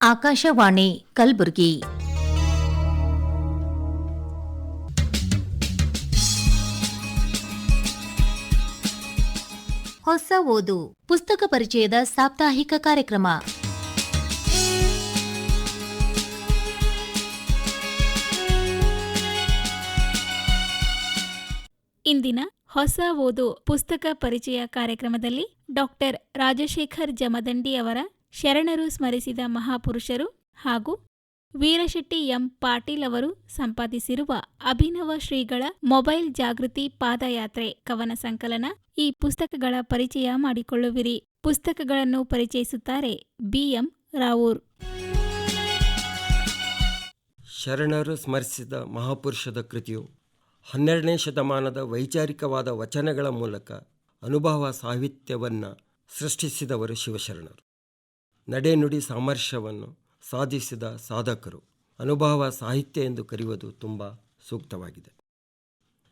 ಆಕಾಶವಾಣಿ ಕಲಬುರಗಿ. ಹೊಸ ಓದು, ಪುಸ್ತಕ ಪರಿಚಯದ ಸಾಪ್ತಾಹಿಕ ಕಾರ್ಯಕ್ರಮ. ಇಂದಿನ ಹೊಸ ಓದು, ಪುಸ್ತಕ ಪರಿಚಯ ಕಾರ್ಯಕ್ರಮದಲ್ಲಿ ಡಾಕ್ಟರ್ ರಾಜಶೇಖರ್ ಜಮದಂಡಿ ಅವರ ಶರಣರು ಸ್ಮರಿಸಿದ ಮಹಾಪುರುಷರು ಹಾಗೂ ವೀರಶೆಟ್ಟಿ ಎಂ ಪಾಟೀಲ್ ಅವರು ಸಂಪಾದಿಸಿರುವ ಅಭಿನವ ಶ್ರೀಗಳ ಮೊಬೈಲ್ ಜಾಗೃತಿ ಪಾದಯಾತ್ರೆ ಕವನ ಸಂಕಲನ ಈ ಪುಸ್ತಕಗಳ ಪರಿಚಯ ಮಾಡಿಕೊಳ್ಳುವಿರಿ. ಪುಸ್ತಕಗಳನ್ನು ಪರಿಚಯಿಸುತ್ತಾರೆ ಬಿಎಂ ರಾವೂರ್. ಶರಣರು ಸ್ಮರಿಸಿದ ಮಹಾಪುರುಷದ ಕೃತಿಯು ಹನ್ನೆರಡನೇ ಶತಮಾನದ ವೈಚಾರಿಕವಾದ ವಚನಗಳ ಮೂಲಕ ಅನುಭವ ಸಾಹಿತ್ಯವನ್ನು ಸೃಷ್ಟಿಸಿದವರು ಶಿವಶರಣರು. ನಡೆನುಡಿ ಸಾಮರಸ್ಯವನ್ನು ಸಾಧಿಸಿದ ಸಾಧಕರು. ಅನುಭವ ಸಾಹಿತ್ಯ ಎಂದು ಕರೆಯುವುದು ತುಂಬ ಸೂಕ್ತವಾಗಿದೆ.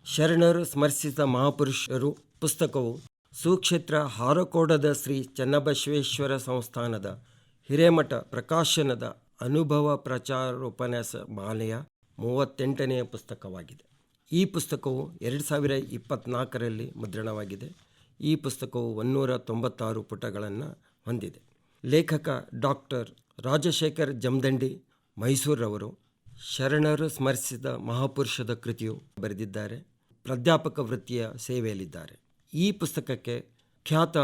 ಶರಣರು ಸ್ಮರಿಸಿದ ಮಹಾಪುರುಷರು ಪುಸ್ತಕವು ಸುಕ್ಷೇತ್ರ ಹಾರಕೋಡದ ಶ್ರೀ ಚನ್ನಬಸವೇಶ್ವರ ಸಂಸ್ಥಾನದ ಹಿರೇಮಠ ಪ್ರಕಾಶನದ ಅನುಭವ ಪ್ರಚಾರೋಪನ್ಯಾಸ ಮಾಲೆಯ ಮೂವತ್ತೆಂಟನೆಯ ಪುಸ್ತಕವಾಗಿದೆ. ಈ ಪುಸ್ತಕವು ಎರಡು ಸಾವಿರ ಇಪ್ಪತ್ನಾಲ್ಕರಲ್ಲಿ ಮುದ್ರಣವಾಗಿದೆ. ಈ ಪುಸ್ತಕವು ಒನ್ನೂರ ತೊಂಬತ್ತಾರು ಪುಟಗಳನ್ನು ಹೊಂದಿದೆ. ಲೇಖಕ ಡಾಕ್ಟರ್ ರಾಜಶೇಖರ್ ಜಮದಂಡಿ ಮೈಸೂರವರು ಶರಣರು ಸ್ಮರಿಸಿದ ಮಹಾಪುರುಷದ ಕೃತಿಯು ಬರೆದಿದ್ದಾರೆ. ಪ್ರಾಧ್ಯಾಪಕ ವೃತ್ತಿಯ ಸೇವೆಯಲ್ಲಿದ್ದಾರೆ. ಈ ಪುಸ್ತಕಕ್ಕೆ ಖ್ಯಾತ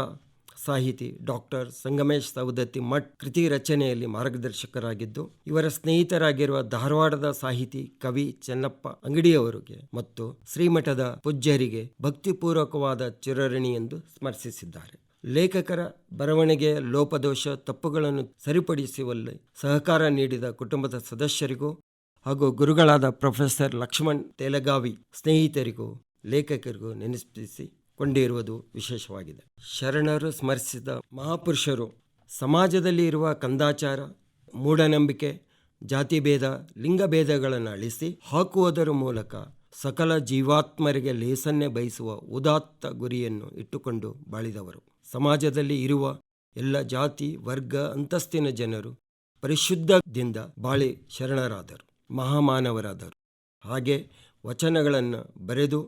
ಸಾಹಿತಿ ಡಾಕ್ಟರ್ ಸಂಗಮೇಶ್ ಸವದತ್ತಿ ಮಠ್ ಕೃತಿ ರಚನೆಯಲ್ಲಿ ಮಾರ್ಗದರ್ಶಕರಾಗಿದ್ದು, ಇವರ ಸ್ನೇಹಿತರಾಗಿರುವ ಧಾರವಾಡದ ಸಾಹಿತಿ ಕವಿ ಚೆನ್ನಪ್ಪ ಅಂಗಡಿಯವರಿಗೆ ಮತ್ತು ಶ್ರೀಮಠದ ಪೂಜ್ಯರಿಗೆ ಭಕ್ತಿಪೂರ್ವಕವಾದ ಚಿರಋಣಿ ಎಂದು ಸ್ಮರಿಸಿದ್ದಾರೆ. ಲೇಖಕರ ಬರವಣಿಗೆಯ ಲೋಪದೋಷ ತಪ್ಪುಗಳನ್ನು ಸರಿಪಡಿಸುವಲ್ಲಿ ಸಹಕಾರ ನೀಡಿದ ಕುಟುಂಬದ ಸದಸ್ಯರಿಗೂ ಹಾಗೂ ಗುರುಗಳಾದ ಪ್ರೊಫೆಸರ್ ಲಕ್ಷ್ಮಣ್ ತೇಲಗಾವಿ ಸ್ನೇಹಿತರಿಗೂ ಲೇಖಕರಿಗೂ ನೆನಪಿಸಿ ಕೊಂಡಿರುವುದು ವಿಶೇಷವಾಗಿದೆ. ಶರಣರು ಸ್ಮರಿಸಿದ ಮಹಾಪುರುಷರು ಸಮಾಜದಲ್ಲಿ ಇರುವ ಕಂದಾಚಾರ, ಮೂಢನಂಬಿಕೆ, ಜಾತಿಭೇದ, ಲಿಂಗಭೇದಗಳನ್ನು ಅಳಿಸಿ ಹಾಕುವುದರ ಮೂಲಕ ಸಕಲ ಜೀವಾತ್ಮರಿಗೆ ಲೇಸನ್ನೇ ಬಯಸುವ ಉದಾತ್ತ ಗುರಿಯನ್ನು ಇಟ್ಟುಕೊಂಡು ಬಾಳಿದವರು. ಸಮಾಜದಲ್ಲಿ ಇರುವ ಎಲ್ಲ ಜಾತಿ, ವರ್ಗ, ಅಂತಸ್ತಿನ ಜನರು ಪರಿಶುದ್ಧದಿಂದ ಬಾಳೆ ಶರಣರಾದರು, ಮಹಾಮಾನವರಾದರು. ಹಾಗೆ ವಚನಗಳನ್ನು ಬರೆದು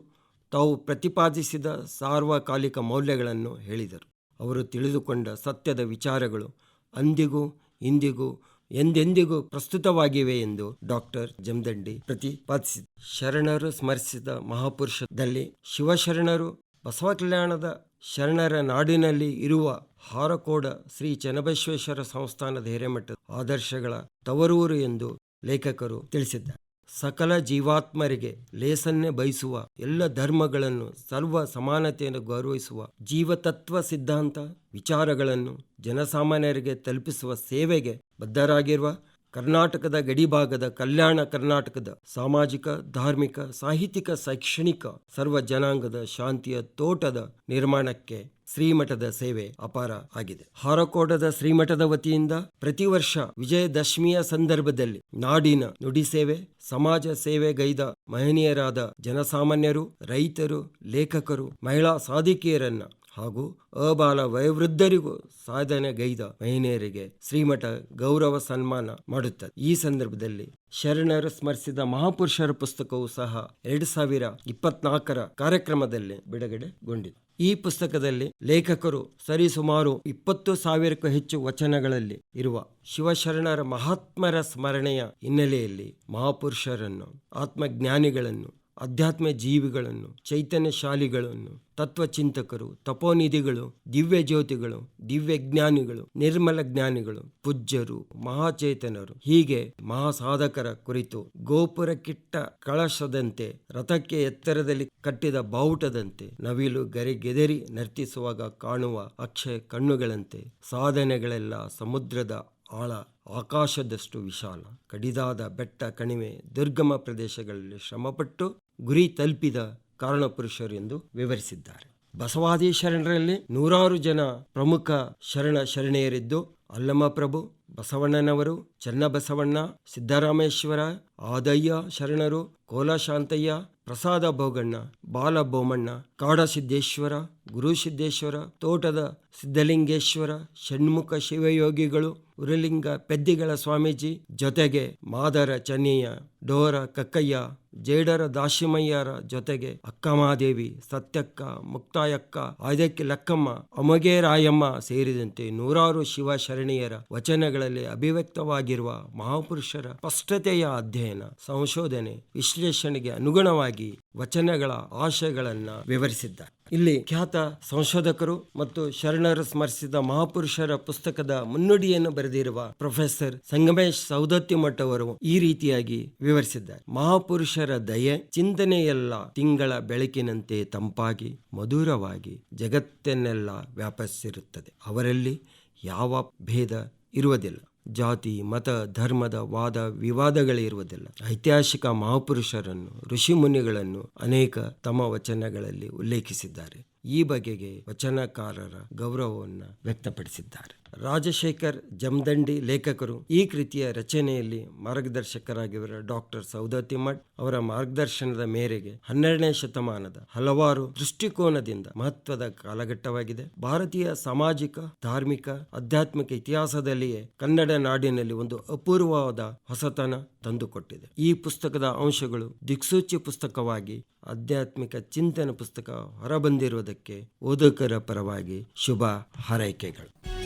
ತಾವು ಪ್ರತಿಪಾದಿಸಿದ ಸಾರ್ವಕಾಲಿಕ ಮೌಲ್ಯಗಳನ್ನು ಹೇಳಿದರು. ಅವರು ತಿಳಿದುಕೊಂಡ ಸತ್ಯದ ವಿಚಾರಗಳು ಅಂದಿಗೂ ಇಂದಿಗೂ ಎಂದೆಂದಿಗೂ ಪ್ರಸ್ತುತವಾಗಿವೆ ಎಂದು ಡಾಕ್ಟರ್ ಜಮದಂಡಿ ಪ್ರತಿಪಾದಿಸಿದ ಶರಣರು ಸ್ಮರಿಸಿದ ಮಹಾಪುರುಷದಲ್ಲಿ ಶಿವಶರಣರು ಬಸವ ಕಲ್ಯಾಣದ ಶರಣರ ನಾಡಿನಲ್ಲಿ ಇರುವ ಹಾರಕೋಡ ಶ್ರೀ ಚನ್ನಬಸವೇಶ್ವರ ಸಂಸ್ಥಾನದ ಹಿರೇಮಠದ ಆದರ್ಶಗಳ ತವರೂರು ಎಂದು ಲೇಖಕರು ತಿಳಿಸಿದ್ದಾರೆ. ಸಕಲ ಜೀವಾತ್ಮರಿಗೆ ಲೇಸನ್ನೇ ಬಯಸುವ ಎಲ್ಲ ಧರ್ಮಗಳನ್ನು ಸರ್ವ ಸಮಾನತೆಯನ್ನು ಗೌರವಿಸುವ ಜೀವತತ್ವ ಸಿದ್ಧಾಂತ ವಿಚಾರಗಳನ್ನು ಜನಸಾಮಾನ್ಯರಿಗೆ ತಲುಪಿಸುವ ಸೇವೆಗೆ ಬದ್ಧರಾಗಿರುವ ಕರ್ನಾಟಕದ ಗಡಿಭಾಗದ ಕಲ್ಯಾಣ ಕರ್ನಾಟಕದ ಸಾಮಾಜಿಕ, ಧಾರ್ಮಿಕ, ಸಾಹಿತ್ಯಿಕ, ಶೈಕ್ಷಣಿಕ ಸರ್ವ ಜನಾಂಗದ ಶಾಂತಿಯ ತೋಟದ ನಿರ್ಮಾಣಕ್ಕೆ ಶ್ರೀಮಠದ ಸೇವೆ ಅಪಾರ ಆಗಿದೆ. ಹಾರಕೋಟದ ಶ್ರೀಮಠದ ವತಿಯಿಂದ ಪ್ರತಿ ವರ್ಷ ವಿಜಯದಶಮಿಯ ಸಂದರ್ಭದಲ್ಲಿ ನಾಡಿನ ನುಡಿ ಸೇವೆ, ಸಮಾಜ ಸೇವೆಗೈದ ಮಹನೀಯರಾದ ಜನಸಾಮಾನ್ಯರು, ರೈತರು, ಲೇಖಕರು, ಮಹಿಳಾ ಸಾಧಿಕೆಯರನ್ನ ಹಾಗೂ ಅಬಾಲ ವಯೋವೃದ್ಧರಿಗೂ ಸಾಧನೆಗೈದ ಮಹಿಳೆಯರಿಗೆ ಶ್ರೀಮಠ ಗೌರವ ಸನ್ಮಾನ ಮಾಡುತ್ತದೆ. ಈ ಸಂದರ್ಭದಲ್ಲಿ ಶರಣರು ಸ್ಮರಿಸಿದ ಮಹಾಪುರುಷರ ಪುಸ್ತಕವು ಸಹ ಎರಡು ಸಾವಿರ ಇಪ್ಪತ್ನಾಲ್ಕರ ಕಾರ್ಯಕ್ರಮದಲ್ಲಿ ಬಿಡುಗಡೆಗೊಂಡಿದೆ. ಈ ಪುಸ್ತಕದಲ್ಲಿ ಲೇಖಕರು ಸರಿಸುಮಾರು ಇಪ್ಪತ್ತು ಸಾವಿರಕ್ಕೂ ಹೆಚ್ಚು ವಚನಗಳಲ್ಲಿ ಇರುವ ಶಿವಶರಣರ ಮಹಾತ್ಮರ ಸ್ಮರಣೆಯ ಹಿನ್ನೆಲೆಯಲ್ಲಿ ಮಹಾಪುರುಷರನ್ನು, ಆತ್ಮಜ್ಞಾನಿಗಳನ್ನು ಅಧ್ಯಾತ್ಮ ಜೀವಿಗಳನ್ನು, ಚೈತನ್ಯಶಾಲಿಗಳನ್ನು, ತತ್ವಚಿಂತಕರು, ತಪೋನಿಧಿಗಳು ದಿವ್ಯ ಜ್ಯೋತಿಗಳು ದಿವ್ಯ ಜ್ಞಾನಿಗಳು ನಿರ್ಮಲ ಜ್ಞಾನಿಗಳು, ಪೂಜ್ಯರು, ಮಹಾಚೇತನರು. ಹೀಗೆ ಮಹಾಸಾಧಕರ ಕುರಿತು ಗೋಪುರಕ್ಕಿಟ್ಟ ಕಳಶದಂತೆ, ರಥಕ್ಕೆ ಎತ್ತರದಲ್ಲಿ ಕಟ್ಟಿದ ಬಾವುಟದಂತೆ, ನವಿಲು ಗರಿಗೆದರಿ ನರ್ತಿಸುವಾಗ ಕಾಣುವ ಅಕ್ಷಯ ಕಣ್ಣುಗಳಂತೆ, ಸಾಧನೆಗಳೆಲ್ಲ ಸಮುದ್ರದ ಆಳ, ಆಕಾಶದಷ್ಟು ವಿಶಾಲ. ಕಡಿದಾದ ಬೆಟ್ಟ ಕಣಿವೆ ದುರ್ಗಮ ಪ್ರದೇಶಗಳಲ್ಲಿ ಶ್ರಮಪಟ್ಟು ಗುರಿ ತಲುಪಿದ ಕಾರಣಪುರುಷರು ಎಂದು ವಿವರಿಸಿದ್ದಾರೆ. ಬಸವಾದಿ ಶರಣರಲ್ಲಿ ನೂರಾರು ಜನ ಪ್ರಮುಖ ಶರಣ ಶರಣೆಯರಿದ್ದು ಅಲ್ಲಮಪ್ರಭು ಬಸವಣ್ಣನವರು, ಚನ್ನಬಸವಣ್ಣ, ಸಿದ್ದರಾಮೇಶ್ವರ, ಆದಯ್ಯ ಶರಣರು, ಕೋಲಶಾಂತಯ್ಯ, ಪ್ರಸಾದ ಭೋಗಣ್ಣ ಬಾಲಬೋಮಣ್ಣ ಕಾಡಸಿದ್ದೇಶ್ವರ, ಗುರುಸಿದ್ದೇಶ್ವರ, ತೋಟದ ಸಿದ್ಧಲಿಂಗೇಶ್ವರ, ಷಣ್ಮುಖ ಶಿವಯೋಗಿಗಳು, ಉರಲಿಂಗ ಪೆದ್ದಿಗಳ ಸ್ವಾಮೀಜಿ ಜೊತೆಗೆ ಮಾದರ ಚನ್ನಯ್ಯ ಡೋರ ಕಕ್ಕಯ್ಯ, ಜೇಡರ ದಾಶಿಮಯ್ಯರ ಜೊತೆಗೆ ಅಕ್ಕಮಾದೇವಿ, ಸತ್ಯಕ್ಕ, ಮುಕ್ತಾಯಕ್ಕ, ಆಯ್ದಕ್ಕಿ ಲಕ್ಕಮ್ಮ ಅಮಗೇರಾಯಮ್ಮ ಸೇರಿದಂತೆ ನೂರಾರು ಶಿವ ಶರಣಿಯರ ವಚನಗಳಲ್ಲಿ ಅಭಿವ್ಯಕ್ತವಾಗಿರುವ ಮಹಾಪುರುಷರ ಸ್ಪಷ್ಟತೆಯ ಅಧ್ಯಯನ, ಸಂಶೋಧನೆ, ವಿಶ್ಲೇಷಣೆಗೆ ಅನುಗುಣವಾಗಿ ವಚನಗಳ ಆಶಯಗಳನ್ನು ವಿವರಿಸಿದ್ದಾರೆ. ಇಲ್ಲಿ ಖ್ಯಾತ ಸಂಶೋಧಕರು ಮತ್ತು ಶರಣರು ಸ್ಮರಿಸಿದ ಮಹಾಪುರುಷರ ಪುಸ್ತಕದ ಮುನ್ನುಡಿಯನ್ನು ಬರೆದಿರುವ ಪ್ರೊಫೆಸರ್ ಸಂಗಮೇಶ್ ಸೌದತ್ತಿಮಠ್ ಅವರು ಈ ರೀತಿಯಾಗಿ ವಿವರಿಸಿದ್ದಾರೆ. ಮಹಾಪುರುಷರ ದಯೆ ಚಿಂತನೆಯೆಲ್ಲ ತಿಂಗಳ ಬೆಳಕಿನಂತೆ ತಂಪಾಗಿ ಮಧುರವಾಗಿ ಜಗತ್ತನ್ನೆಲ್ಲ ವ್ಯಾಪಿಸಿರುತ್ತದೆ. ಅವರಲ್ಲಿ ಯಾವ ಭೇದ ಇರುವುದಿಲ್ಲ. ಜಾತಿ ಮತ ಧರ್ಮದ ವಾದ ವಿವಾದಗಳಿರುವುದಿಲ್ಲ ಐತಿಹಾಸಿಕ ಮಹಾಪುರುಷರನ್ನು ಋಷಿ ಮುನಿಗಳನ್ನು ಅನೇಕ ತಮ್ಮ ವಚನಗಳಲ್ಲಿ ಉಲ್ಲೇಖಿಸಿದ್ದಾರೆ. ಈ ಬಗೆಗೆ ವಚನಕಾರರ ಗೌರವವನ್ನು ವ್ಯಕ್ತಪಡಿಸಿದ್ದಾರೆ. ರಾಜಶೇಖರ್ ಜಮದಂಡಿ ಲೇಖಕರು ಈ ಕೃತಿಯ ರಚನೆಯಲ್ಲಿ ಮಾರ್ಗದರ್ಶಕರಾಗಿರುವ ಡಾಕ್ಟರ್ ಸೌದತ್ತಿಮಠ್ ಅವರ ಮಾರ್ಗದರ್ಶನದ ಮೇರೆಗೆ ಹನ್ನೆರಡನೇ ಶತಮಾನದ ಹಲವಾರು ದೃಷ್ಟಿಕೋನದಿಂದ ಮಹತ್ವದ ಕಾಲಘಟ್ಟವಾಗಿದೆ. ಭಾರತೀಯ ಸಾಮಾಜಿಕ, ಧಾರ್ಮಿಕ, ಆಧ್ಯಾತ್ಮಿಕ ಇತಿಹಾಸದಲ್ಲಿಯೇ ಕನ್ನಡ ನಾಡಿನಲ್ಲಿ ಒಂದು ಅಪೂರ್ವವಾದ ಹೊಸತನ ತಂದುಕೊಟ್ಟಿದೆ. ಈ ಪುಸ್ತಕದ ಅಂಶಗಳು ದಿಕ್ಸೂಚಿ ಪುಸ್ತಕವಾಗಿ, ಆಧ್ಯಾತ್ಮಿಕ ಚಿಂತನೆ ಪುಸ್ತಕ ಹೊರಬಂದಿರುವುದಕ್ಕೆ ಓದಕರ ಪರವಾಗಿ ಶುಭ ಹಾರೈಕೆಗಳು.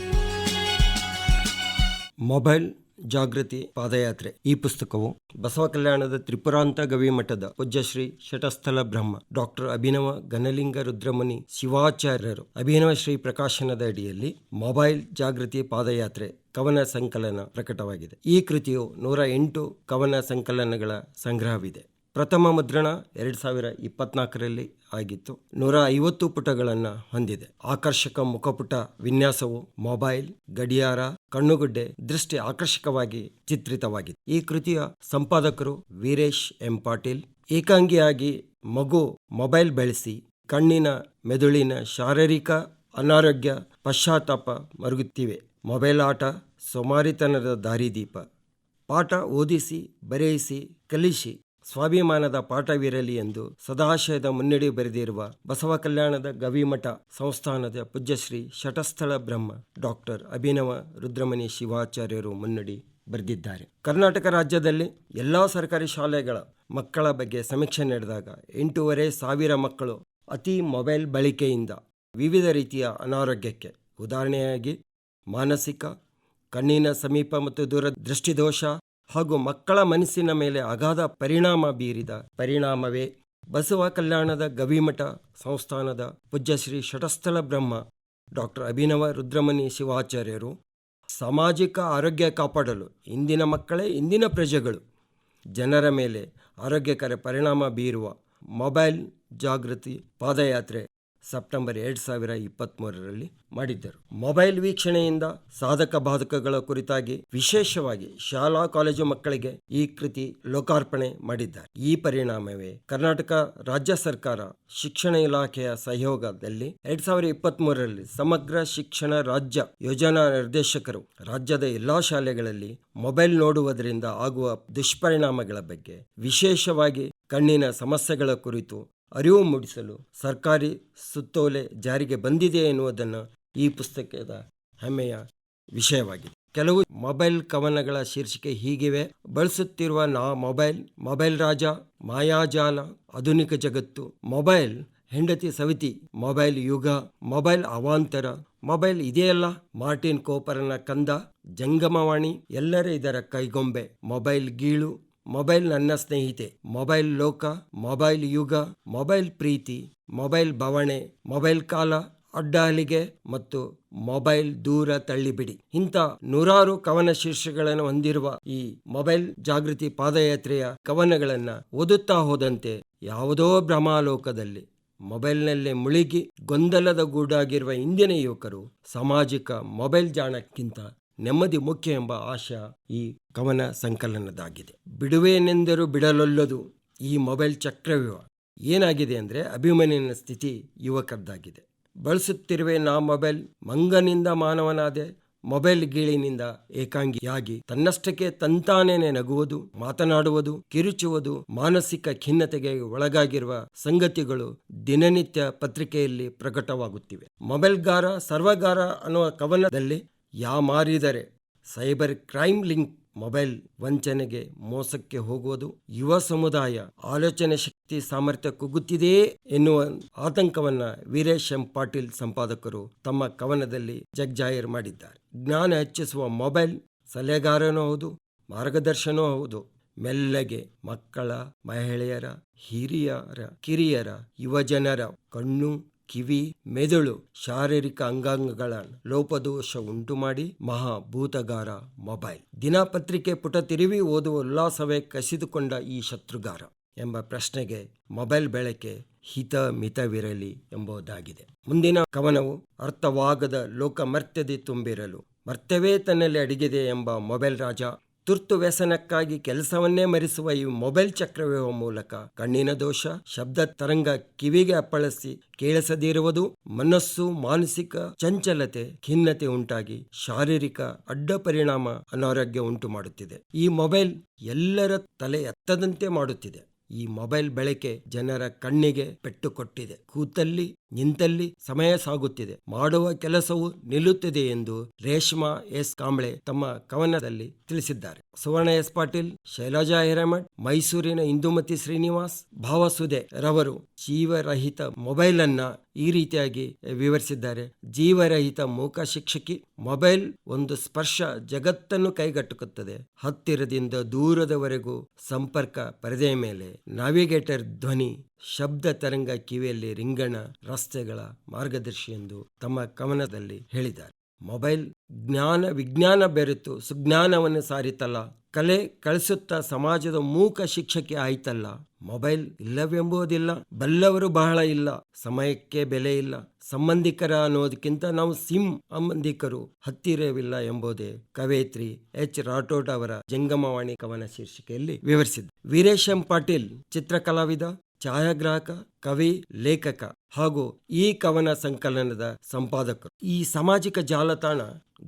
ಮೊಬೈಲ್ ಜಾಗೃತಿ ಪಾದಯಾತ್ರೆ. ಈ ಪುಸ್ತಕವು ಬಸವ ಕಲ್ಯಾಣದ ತ್ರಿಪುರಾಂತ ಗವಿಮಠದ ಪೂಜ್ಯಶ್ರೀ ಶಟಸ್ಥಲ ಬ್ರಹ್ಮ, ಡಾಕ್ಟರ್ ಅಭಿನವ ಘನಲಿಂಗ ರುದ್ರಮುನಿ ಶಿವಾಚಾರ್ಯರು ಅಭಿನವ ಶ್ರೀ ಪ್ರಕಾಶನದ ಅಡಿಯಲ್ಲಿ ಮೊಬೈಲ್ ಜಾಗೃತಿ ಪಾದಯಾತ್ರೆ ಕವನ ಸಂಕಲನ ಪ್ರಕಟವಾಗಿದೆ. ಈ ಕೃತಿಯು ನೂರ ಎಂಟು ಕವನ ಸಂಕಲನಗಳ ಸಂಗ್ರಹವಿದೆ. ಪ್ರಥಮ ಮುದ್ರಣ ಎರಡು ಸಾವಿರ ಇಪ್ಪತ್ನಾಲ್ಕರಲ್ಲಿ ಆಗಿತ್ತು. ನೂರ ಐವತ್ತು ಪುಟಗಳನ್ನು ಹೊಂದಿದೆ. ಆಕರ್ಷಕ ಮುಖಪುಟ, ವಿನ್ಯಾಸವು ಮೊಬೈಲ್, ಗಡಿಯಾರ, ಕಣ್ಣುಗುಡ್ಡೆ ದೃಷ್ಟಿ ಆಕರ್ಷಕವಾಗಿ ಚಿತ್ರಿತವಾಗಿದೆ ಈ ಕೃತಿಯ ಸಂಪಾದಕರು ವೀರೇಶ್ ಎಂ ಪಾಟೀಲ್. ಏಕಾಂಗಿಯಾಗಿ ಮಗು ಮೊಬೈಲ್ ಬೆಳೆಸಿ, ಕಣ್ಣಿನ ಮೆದುಳಿನ ಶಾರೀರಿಕ ಅನಾರೋಗ್ಯ ಪಶ್ಚಾತ್ತಾಪ ಮರುಗುತ್ತಿವೆ. ಮೊಬೈಲ್ ಆಟ, ಸೋಮಾರಿತನದ ದಾರಿದೀಪ. ಪಾಠ ಓದಿಸಿ, ಬರೆಯಿಸಿ, ಕಲಿಸಿ. ಸ್ವಾಭಿಮಾನದ ಪಾಠವಿರಲಿ ಎಂದು ಸದಾಶಯದ ಮುನ್ನಡಿ ಬರೆದಿರುವ ಬಸವ ಕಲ್ಯಾಣದ ಗವಿಮಠ ಸಂಸ್ಥಾನದ ಪೂಜ್ಯಶ್ರೀ ಶಟಸ್ಥಳ ಬ್ರಹ್ಮ ಡಾಕ್ಟರ್ ಅಭಿನವ ರುದ್ರಮಣಿ ಶಿವಾಚಾರ್ಯರು ಮುನ್ನಡಿ ಬರೆದಿದ್ದಾರೆ. ಕರ್ನಾಟಕ ರಾಜ್ಯದಲ್ಲಿ ಎಲ್ಲ ಸರ್ಕಾರಿ ಶಾಲೆಗಳ ಮಕ್ಕಳ ಬಗ್ಗೆ ಸಮೀಕ್ಷೆ ನಡೆದಾಗ ಎಂಟೂವರೆ ಸಾವಿರ ಮಕ್ಕಳು ಅತಿ ಮೊಬೈಲ್ ಬಳಕೆಯಿಂದ ವಿವಿಧ ರೀತಿಯ ಅನಾರೋಗ್ಯಕ್ಕೆ ಉದಾಹರಣೆಯಾಗಿ ಮಾನಸಿಕ, ಕಣ್ಣಿನ ಸಮೀಪ ಮತ್ತು ದೂರ ದೃಷ್ಟಿದೋಷ ಹಾಗೂ ಮಕ್ಕಳ ಮನಸ್ಸಿನ ಮೇಲೆ ಅಗಾಧ ಪರಿಣಾಮ ಬೀರಿದ ಪರಿಣಾಮವೇ ಬಸವ ಕಲ್ಯಾಣದ ಗವಿಮಠ ಸಂಸ್ಥಾನದ ಪೂಜ್ಯಶ್ರೀ ಶಟಸ್ಥಳ ಬ್ರಹ್ಮ ಡಾಕ್ಟರ್ ಅಭಿನವ ರುದ್ರಮಣಿ ಶಿವಾಚಾರ್ಯರು ಸಾಮಾಜಿಕ ಆರೋಗ್ಯ ಕಾಪಾಡಲು ಇಂದಿನ ಮಕ್ಕಳೇ ಇಂದಿನ ಪ್ರಜೆಗಳು. ಜನರ ಮೇಲೆ ಆರೋಗ್ಯಕರ ಪರಿಣಾಮ ಬೀರುವ ಮೊಬೈಲ್ ಜಾಗೃತಿ ಪಾದಯಾತ್ರೆ ಸೆಪ್ಟೆಂಬರ್ ಎರಡು ಸಾವಿರ ಇಪ್ಪತ್ತ್ಮೂರರಲ್ಲಿ ಮಾಡಿದ್ದರು. ಮೊಬೈಲ್ ವೀಕ್ಷಣೆಯಿಂದ ಸಾಧಕ ಬಾಧಕಗಳ ಕುರಿತಾಗಿ ವಿಶೇಷವಾಗಿ ಶಾಲಾ ಕಾಲೇಜು ಮಕ್ಕಳಿಗೆ ಈ ಕೃತಿ ಲೋಕಾರ್ಪಣೆ ಮಾಡಿದ್ದಾರೆ. ಈ ಪರಿಣಾಮವೇ ಕರ್ನಾಟಕ ರಾಜ್ಯ ಸರ್ಕಾರ ಶಿಕ್ಷಣ ಇಲಾಖೆಯ ಸಹಯೋಗದಲ್ಲಿ ಎರಡ್ ಸಾವಿರದ ಇಪ್ಪತ್ತ್ಮೂರರಲ್ಲಿ ಸಮಗ್ರ ಶಿಕ್ಷಣ ರಾಜ್ಯ ಯೋಜನಾ ನಿರ್ದೇಶಕರು ರಾಜ್ಯದ ಎಲ್ಲಾ ಶಾಲೆಗಳಲ್ಲಿ ಮೊಬೈಲ್ ನೋಡುವುದರಿಂದ ಆಗುವ ದುಷ್ಪರಿಣಾಮಗಳ ಬಗ್ಗೆ ವಿಶೇಷವಾಗಿ ಕಣ್ಣಿನ ಸಮಸ್ಯೆಗಳ ಕುರಿತು ಅರಿವು ಮೂಡಿಸಲು ಸರ್ಕಾರಿ ಸುತ್ತೋಲೆ ಜಾರಿಗೆ ಬಂದಿದೆ ಎನ್ನುವುದನ್ನು ಈ ಪುಸ್ತಕದ ಹೆಮ್ಮೆಯ ವಿಷಯವಾಗಿದೆ. ಕೆಲವು ಮೊಬೈಲ್ ಕವನಗಳ ಶೀರ್ಷಿಕೆ ಹೀಗಿವೆ. ಬಳಸುತ್ತಿರುವ ನಾ ಮೊಬೈಲ್ ಮೊಬೈಲ್ ರಾಜ, ಮಾಯಾಜಾಲ, ಆಧುನಿಕ ಜಗತ್ತು, ಮೊಬೈಲ್ ಹೆಂಡತಿ ಸವಿತಿ, ಮೊಬೈಲ್ ಯುಗ, ಮೊಬೈಲ್ ಅವಾಂತರ, ಮೊಬೈಲ್ ಇದೆಯಲ್ಲ ಮಾರ್ಟಿನ್ ಕೋಪರನ ಕಂದ, ಜಂಗಮವಾಣಿ ಎಲ್ಲರ ಇದರ ಕೈಗೊಂಬೆ, ಮೊಬೈಲ್ ಗೀಳು ಮೊಬೈಲ್ ನನ್ನ ಸ್ನೇಹಿತೆ, ಮೊಬೈಲ್ ಲೋಕ, ಮೊಬೈಲ್ ಯುಗ, ಮೊಬೈಲ್ ಪ್ರೀತಿ, ಮೊಬೈಲ್ ಬವಣೆ, ಮೊಬೈಲ್ ಕಾಲ ಅಡ್ಡಹಲಿಗೆ ಮತ್ತು ಮೊಬೈಲ್ ದೂರ ತಳ್ಳಿಬಿಡಿ. ಇಂಥ ನೂರಾರು ಕವನ ಶೀರ್ಷಿಕೆಗಳನ್ನು ಹೊಂದಿರುವ ಈ ಮೊಬೈಲ್ ಜಾಗೃತಿ ಪಾದಯಾತ್ರೆಯ ಕವನಗಳನ್ನ ಓದುತ್ತಾ ಹೋದಂತೆ ಯಾವುದೋ ಭ್ರಮಾಲೋಕದಲ್ಲಿ ಮೊಬೈಲ್ನಲ್ಲೇ ಮುಳುಗಿ ಗೊಂದಲದ ಗೂಡಾಗಿರುವ ಇಂದಿನ ಯುವಕರು ಸಾಮಾಜಿಕ ಮೊಬೈಲ್ ಜಾಣಕ್ಕಿಂತ ನೆಮ್ಮದಿ ಮುಖ್ಯ ಎಂಬ ಆಶ ಈ ಕವನ ಸಂಕಲನದಾಗಿದೆ. ಬಿಡುವೇನೆಂದರೂ ಬಿಡಲೊಲ್ಲದು ಈ ಮೊಬೈಲ್ ಚಕ್ರವ್ಯೂಹ. ಏನಾಗಿದೆ ಅಂದರೆ ಅಭಿಮನ್ಯನ ಸ್ಥಿತಿ ಯುವಕರದ್ದಾಗಿದೆ ಬಳಸುತ್ತಿರುವೆ ನಾ ಮೊಬೈಲ್, ಮಂಗನಿಂದ ಮಾನವನಾದೆ, ಮೊಬೈಲ್ ಗೀಳಿನಿಂದ ಏಕಾಂಗಿಯಾಗಿ. ತನ್ನಷ್ಟಕ್ಕೆ ತಂತಾನೇನೆ ನಗುವುದು, ಮಾತನಾಡುವುದು, ಕಿರುಚುವುದು, ಮಾನಸಿಕ ಖಿನ್ನತೆಗೆ ಒಳಗಾಗಿರುವ ಸಂಗತಿಗಳು ದಿನನಿತ್ಯ ಪತ್ರಿಕೆಯಲ್ಲಿ ಪ್ರಕಟವಾಗುತ್ತಿವೆ. ಮೊಬೈಲ್ಗಾರ, ಸರ್ವಗಾರ ಅನ್ನುವ ಕವನದಲ್ಲಿ ಯಾ ಮಾರಿದರೆ ಸೈಬರ್ ಕ್ರೈಮ್ ಲಿಂಕ್ ಮೊಬೈಲ್ ವಂಚನೆಗೆ ಮೋಸಕ್ಕೆ ಹೋಗುವುದು ಯುವ ಸಮುದಾಯ ಆಲೋಚನೆ ಶಕ್ತಿ ಸಾಮರ್ಥ್ಯ ಕುಗ್ಗುತ್ತಿದೆಯೇ ಎನ್ನುವ ಆತಂಕವನ್ನ ವೀರೇಶ್ ಎಂ ಪಾಟೀಲ್ ಸಂಪಾದಕರು ತಮ್ಮ ಕವನದಲ್ಲಿ ಜಗ್ಜಾಹಿರ್ ಮಾಡಿದ್ದಾರೆ. ಜ್ಞಾನ ಹೆಚ್ಚಿಸುವ ಮೊಬೈಲ್ ಸಲಹೆಗಾರನೂ ಹೌದು, ಮಾರ್ಗದರ್ಶನೂ ಹೌದು. ಮೆಲ್ಲಗೆ ಮಕ್ಕಳ, ಮಹಿಳೆಯರ, ಹಿರಿಯರ, ಕಿರಿಯರ, ಯುವಜನರ ಕಣ್ಣು ಕಿವಿ, ಮೆದುಳು, ಶಾರೀರಿಕ ಅಂಗಾಂಗಗಳ ಲೋಪದೋಷ ಉಂಟು ಮಾಡಿ ಮಹಾಭೂತಗಾರ ಮೊಬೈಲ್. ದಿನಪತ್ರಿಕೆ ಪುಟ ತಿರುವಿ ಓದುವ ಉಲ್ಲಾಸವೇ ಕಸಿದುಕೊಂಡ ಈ ಶತ್ರುಗಾರ ಎಂಬ ಪ್ರಶ್ನೆಗೆ ಮೊಬೈಲ್ ಬೆಳಕೆ ಹಿತ ಮಿತವಿರಲಿ ಎಂಬುದಾಗಿದೆ. ಮುಂದಿನ ಕವನವು ಅರ್ಥವಾಗದ ಲೋಕಮರ್ತ್ಯದಿ ತುಂಬಿರಲು. ಮರ್ತ್ಯವೇ ತನ್ನಲ್ಲಿ ಅಡಗಿದೆ ಎಂಬ ಮೊಬೈಲ್ ರಾಜ ತುರ್ತು ವ್ಯಸನಕ್ಕಾಗಿ ಕೆಲಸವನ್ನೇ ಮರೆಸುವ ಈ ಮೊಬೈಲ್ ಚಕ್ರವ್ಯೂಹ ಮೂಲಕ ಕಣ್ಣಿನ ದೋಷ, ಶಬ್ದ ತರಂಗ ಕಿವಿಗೆ ಅಪ್ಪಳಿಸಿ ಕೇಳಿಸದಿರುವುದು, ಮನಸ್ಸು ಮಾನಸಿಕ ಚಂಚಲತೆ, ಖಿನ್ನತೆ ಉಂಟಾಗಿ ಶಾರೀರಿಕ ಅಡ್ಡ ಪರಿಣಾಮ ಅನಾರೋಗ್ಯ ಉಂಟು ಮಾಡುತ್ತಿದೆ ಈ ಮೊಬೈಲ್ ಎಲ್ಲರ ತಲೆ ಎತ್ತದಂತೆ ಮಾಡುತ್ತಿದೆ. ಈ ಮೊಬೈಲ್ ಬಳಕೆ ಜನರ ಕಣ್ಣಿಗೆ ಪೆಟ್ಟು ಕೊಟ್ಟಿದೆ ಕೂತಲ್ಲಿ, ನಿಂತಲ್ಲಿ ಸಮಯ ಸಾಗುತ್ತಿದೆ. ಮಾಡುವ ಕೆಲಸವು ನಿಲ್ಲುತ್ತಿದೆ ಎಂದು ರೇಷ್ಮಾ ಎಸ್. ಕಾಂಬ್ಳೆ ತಮ್ಮ ಕವನದಲ್ಲಿ ತಿಳಿಸಿದ್ದಾರೆ. ಸುವರ್ಣ ಎಸ್. ಪಾಟೀಲ್, ಶೈಲಜಾ ಹಿರೇಮಠ್, ಮೈಸೂರಿನ ಇಂದುಮತಿ ಶ್ರೀನಿವಾಸ್ ಭಾವಸುದೆ ರವರು ಜೀವರಹಿತ ಮೊಬೈಲ್ ಅನ್ನ ಈ ರೀತಿಯಾಗಿ ವಿವರಿಸಿದ್ದಾರೆ. ಜೀವರಹಿತ ಮೂಕ ಶಿಕ್ಷಕಿ ಮೊಬೈಲ್ ಒಂದು ಸ್ಪರ್ಶ ಜಗತ್ತನ್ನು ಕೈಗಟ್ಟುಕುತ್ತದೆ ಹತ್ತಿರದಿಂದ ದೂರದವರೆಗೂ ಸಂಪರ್ಕ ಪರದೆಯ ಮೇಲೆ ನಾವಿಗೇಟರ್ ಧ್ವನಿ, ಶಬ್ದ ತರಂಗ ಕಿವಿಯಲ್ಲಿ ರಿಂಗಣ ರಸ್ತೆಗಳ ಮಾರ್ಗದರ್ಶಿ ಎಂದು ತಮ್ಮ ಕವನದಲ್ಲಿ ಹೇಳಿದ್ದಾರೆ. ಮೊಬೈಲ್ ಜ್ಞಾನ, ವಿಜ್ಞಾನ ಬೆರೆತು ಸುಜ್ಞಾನವನ್ನು ಸಾರಿತಲ್ಲ. ಕಲೆ ಕಳಿಸುತ್ತಾ ಸಮಾಜದ ಮೂಕ ಶಿಕ್ಷಕಿ ಆಯ್ತಲ್ಲ. ಮೊಬೈಲ್ ಇಲ್ಲವೆಂಬುದಿಲ್ಲ, ಬಲ್ಲವರು ಬಹಳ ಇಲ್ಲ, ಸಮಯಕ್ಕೆ ಬೆಲೆ ಇಲ್ಲ. ಸಂಬಂಧಿಕರ ಅನ್ನೋದಕ್ಕಿಂತ ನಾವು ಸಿಂ ಸಂಬಂಧಿಕರು ಹತ್ತಿರವಿಲ್ಲ ಎಂಬುದೇ ಕವಯಿತ್ರಿ ಎಚ್. ರಾಠೋಡ್ ಅವರ ಜಂಗಮವಾಣಿ ಕವನ ಶೀರ್ಷಿಕೆಯಲ್ಲಿ ವಿವರಿಸಿದ ವೀರೇಶಂ ಪಾಟೀಲ್ ಚಿತ್ರಕಲಾವಿದ ಛಾಯಾಗ್ರಾಹಕ, ಕವಿ, ಲೇಖಕ ಹಾಗೂ ಈ ಕವನ ಸಂಕಲನದ ಸಂಪಾದಕರು. ಈ ಸಾಮಾಜಿಕ ಜಾಲತಾಣ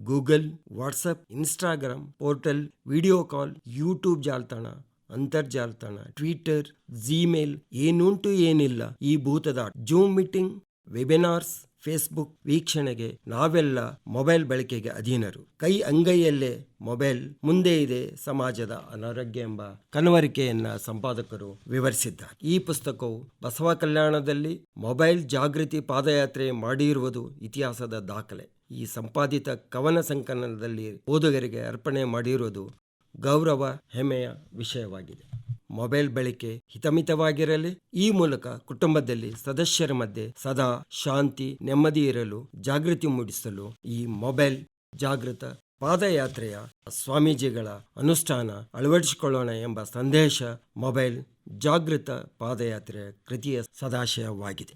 Google, WhatsApp, Instagram portal, video call, YouTube ಜಾಲತಾಣ, ಅಂತರ್ಜಾಲತಾಣ, ಟ್ವಿಟರ್, ಜಿಮೇಲ್ ಏನುಂಟು ಏನಿಲ್ಲ ಈ ಭೂತದ ಜೂಮ್ ಮೀಟಿಂಗ್ ವೆಬಿನಾರ್ಸ್, ಫೇಸ್ಬುಕ್ ವೀಕ್ಷಣೆಗೆ ನಾವೆಲ್ಲ ಮೊಬೈಲ್ ಬಳಕೆಗೆ ಅಧೀನರು. ಕೈ ಅಂಗೈಯಲ್ಲೇ ಮೊಬೈಲ್ ಮುಂದೆ ಇದೆ ಸಮಾಜದ ಅನಾರೋಗ್ಯ ಎಂಬ ಕನವರಿಕೆಯನ್ನ ಸಂಪಾದಕರು ವಿವರಿಸಿದ್ದಾರೆ. ಈ ಪುಸ್ತಕವು ಬಸವ ಕಲ್ಯಾಣದಲ್ಲಿ ಮೊಬೈಲ್ ಜಾಗೃತಿ ಪಾದಯಾತ್ರೆ ಮಾಡಿರುವುದು ಇತಿಹಾಸದ ದಾಖಲೆ. ಈ ಸಂಪಾದಿತ ಕವನ ಸಂಕಲನದಲ್ಲಿ ಓದುಗರಿಗೆ ಅರ್ಪಣೆ ಮಾಡಿರುವುದು ಗೌರವ ಹೆಮ್ಮೆಯ ವಿಷಯವಾಗಿದೆ. ಮೊಬೈಲ್ ಬಳಕೆ ಹಿತಮಿತವಾಗಿರಲಿ, ಈ ಮೂಲಕ ಕುಟುಂಬದಲ್ಲಿ ಸದಸ್ಯರ ಮಧ್ಯೆ ಸದಾ ಶಾಂತಿ, ನೆಮ್ಮದಿ ಇರಲು ಜಾಗೃತಿ ಮೂಡಿಸಲು ಈ ಮೊಬೈಲ್ ಜಾಗೃತ ಪಾದಯಾತ್ರೆಯ ಸ್ವಾಮೀಜಿಗಳ ಅನುಷ್ಠಾನ ಅಳವಡಿಸಿಕೊಳ್ಳೋಣ ಎಂಬ ಸಂದೇಶ ಮೊಬೈಲ್ ಜಾಗೃತ ಪಾದಯಾತ್ರೆಯ ಕೃತಿಯ ಸದಾಶಯವಾಗಿದೆ.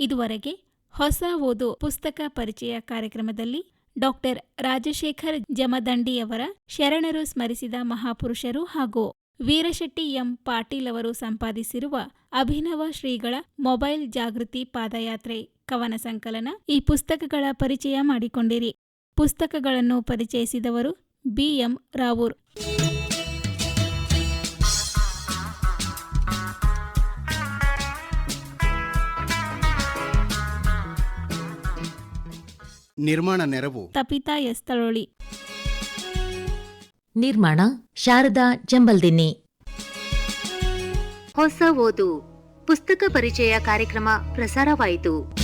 ಇದುವರೆಗೆ ಹೊಸ ಓದು ಪುಸ್ತಕ ಪರಿಚಯ ಕಾರ್ಯಕ್ರಮದಲ್ಲಿ ಡಾಕ್ಟರ್ ರಾಜಶೇಖರ್ ಜಮದಂಡಿಯವರ ಶರಣರು ಸ್ಮರಿಸಿದ ಮಹಾಪುರುಷರು ಹಾಗೂ ವೀರಶೆಟ್ಟಿ ಎಂ ಪಾಟೀಲ್ ಅವರು ಸಂಪಾದಿಸಿರುವ ಅಭಿನವ ಶ್ರೀಗಳ ಮೊಬೈಲ್ ಜಾಗೃತಿ ಪಾದಯಾತ್ರೆ ಕವನ ಸಂಕಲನ ಈ ಪುಸ್ತಕಗಳ ಪರಿಚಯ ಮಾಡಿಕೊಂಡಿರಿ. ಪುಸ್ತಕಗಳನ್ನು ಪರಿಚಯಿಸಿದವರು ಬಿಎಂ ರಾವೂರ್. ನಿರ್ಮಾಣ ನೆರವು. ತಪಿತಾ ಎಸ್ತಳೊಳಿ. ನಿರ್ಮಾಣ ಶಾರದಾ ಜಂಬಲ್ದಿನ್ನಿ. ಹೊಸ ಓದು. ಪುಸ್ತಕ ಪರಿಚಯ ಕಾರ್ಯಕ್ರಮ ಪ್ರಸಾರವಾಯಿತು.